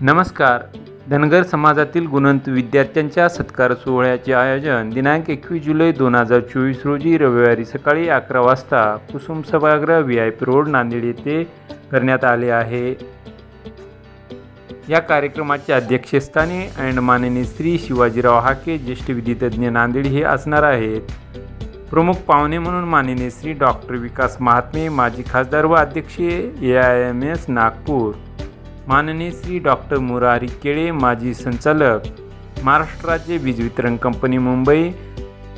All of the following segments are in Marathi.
नमस्कार. धनगर समाजातील गुणवंत विद्यार्थ्यांच्या सत्कार सोहळ्याचे आयोजन दिनांक एकवीस जुलै दोन हजार चोवीस रोजी रविवारी सकाळी अकरा वाजता कुसुम सभागृह V I P road Nanded येथे करण्यात आले आहे. या कार्यक्रमाचे अध्यक्षस्थानी अँड माननीय श्री शिवाजीराव हाके ज्येष्ठ विधितज्ञ नांदेड हे असणार आहेत. प्रमुख पाहुणे म्हणून माननीय श्री डॉक्टर विकास महात्मे माजी खासदार व अध्यक्ष A I M S Nagpur. माननीय श्री डॉक्टर मुरारी केळे माजी संचालक महाराष्ट्र राज्य वीज वितरण कंपनी मुंबई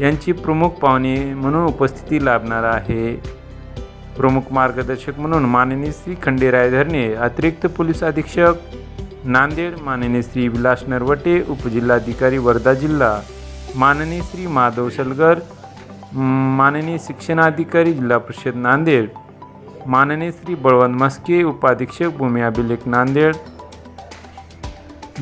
यांची प्रमुख पाहुणे म्हणून उपस्थिती लाभणार आहे. प्रमुख मार्गदर्शक म्हणून माननीय श्री खंडेराय धरणे अतिरिक्त पोलीस अधीक्षक नांदेड माननीय श्री विलास नरवटे उपजिल्हाधिकारी वर्धा जिल्हा माननीय श्री माधव सलगर माननीय शिक्षणाधिकारी जिल्हा परिषद नांदेड माननीय श्री बळवंत मस्के उपाधीक्षक भूमी अभिलेख नांदेड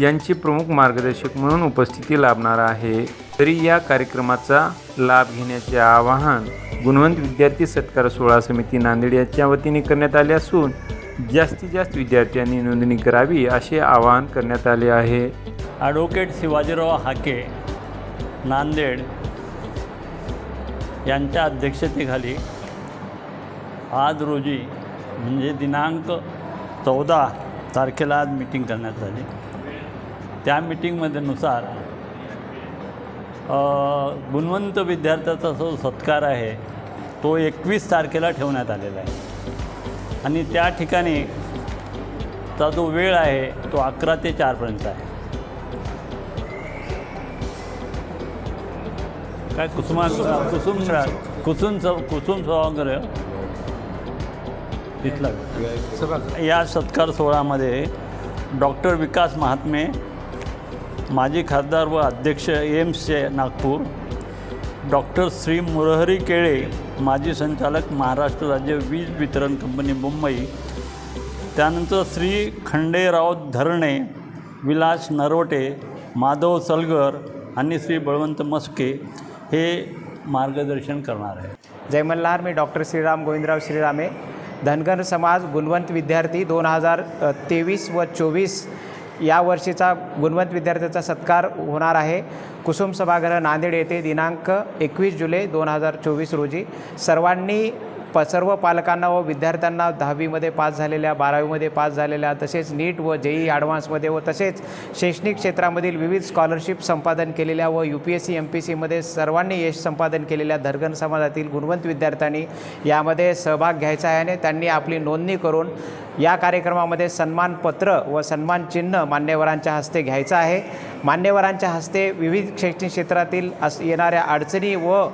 यांचे प्रमुख मार्गदर्शक म्हणून उपस्थिती लाभणार आहे. तरी या कार्यक्रमाचा लाभ घेण्याचे आवाहन गुणवंत विद्यार्थी सत्कार सोहळा समिती नांदेड यांच्या वतीने करण्यात आले असून जास्तीत जास्त विद्यार्थ्यांनी नोंदणी करावी असे आवाहन करण्यात आले आहे. ॲडव्होकेट शिवाजीराव हाके नांदेड यांच्या अध्यक्षतेखाली आज रोजी म्हणजे दिनांक चौदा तारखेला आज मिटिंग करण्यात आली. त्या मिटिंगमध्ये नुसार गुणवंत विद्यार्थ्याचा जो सत्कार आहे तो एकवीस तारखेला ठेवण्यात आलेला आहे. आणि त्या ठिकाणी चा जो वेळ आहे तो अकरा ते चारपर्यंत आहे. काय कुसुमा कुसुम कुसुम कुसुम सभागृह तिथला. या सत्कार सोहळ्यामध्ये डॉक्टर विकास महात्मे माजी खासदार व अध्यक्ष एम्सचे नागपूर डॉक्टर श्री मुरहरी केळे माजी संचालक महाराष्ट्र राज्य वीज वितरण कंपनी मुंबई त्यानंतर श्री खंडेराव धरणे विलास नरोटे माधव सलगर आणि श्री बळवंत मस्के हे मार्गदर्शन करणार आहे जय मल्हार मी डॉक्टर श्रीराम गोविंदराव श्रीरामे. धनगर समाज गुणवंत विद्यार्थी दोन हजार तेवीस व चोवीस या वर्षीचा गुणवंत विद्यार्थ्याचा सत्कार होणार आहे. कुसुम सभागृह नांदेड येथे दिनांक एकवीस जुलै दोन हजार चोवीस रोजी सर्वांनी प सर्व पालकांना व विद्यार्थ्यांना दहावीमध्ये पास झालेल्या बारावीमध्ये पास झालेल्या तसेच नीट व जेई ॲडव्हान्समध्ये व तसेच शैक्षणिक क्षेत्रामधील विविध स्कॉलरशिप संपादन केलेल्या व U P S C M P सीमध्ये सर्वांनी यश संपादन केलेल्या धरगण समाजातील गुणवंत विद्यार्थ्यांनी यामध्ये सहभाग घ्यायचा आहे आणि त्यांनी आपली नोंदणी करून या कार्यक्रमामध्ये सन्मानपत्र व सन्मान चिन्ह मान्यवरांच्या हस्ते घ्यायचं आहे. मान्यवरांच्या हस्ते विविध शैक्षणिक क्षेत्रातील अस येणाऱ्या अडचणी व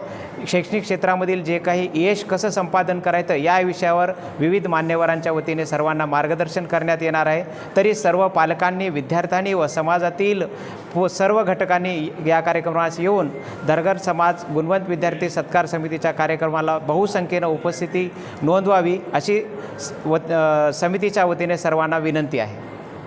शैक्षणिक क्षेत्रामधील जे काही यश कसं संपादन करायचं या विषयावर विविध मान्यवरांच्या वतीने सर्वांना मार्गदर्शन करण्यात येणार आहे. तरी सर्व पालकांनी विद्यार्थ्यांनी व समाजातील सर्व घटकांनी या कार्यक्रमास येऊन धरगर समाज गुणवंत विद्यार्थी सत्कार समितीच्या कार्यक्रमाला बहुसंख्येनं उपस्थिती नोंदवावी अशी व समितीच्या वतीने सर्वांना विनंती आहे.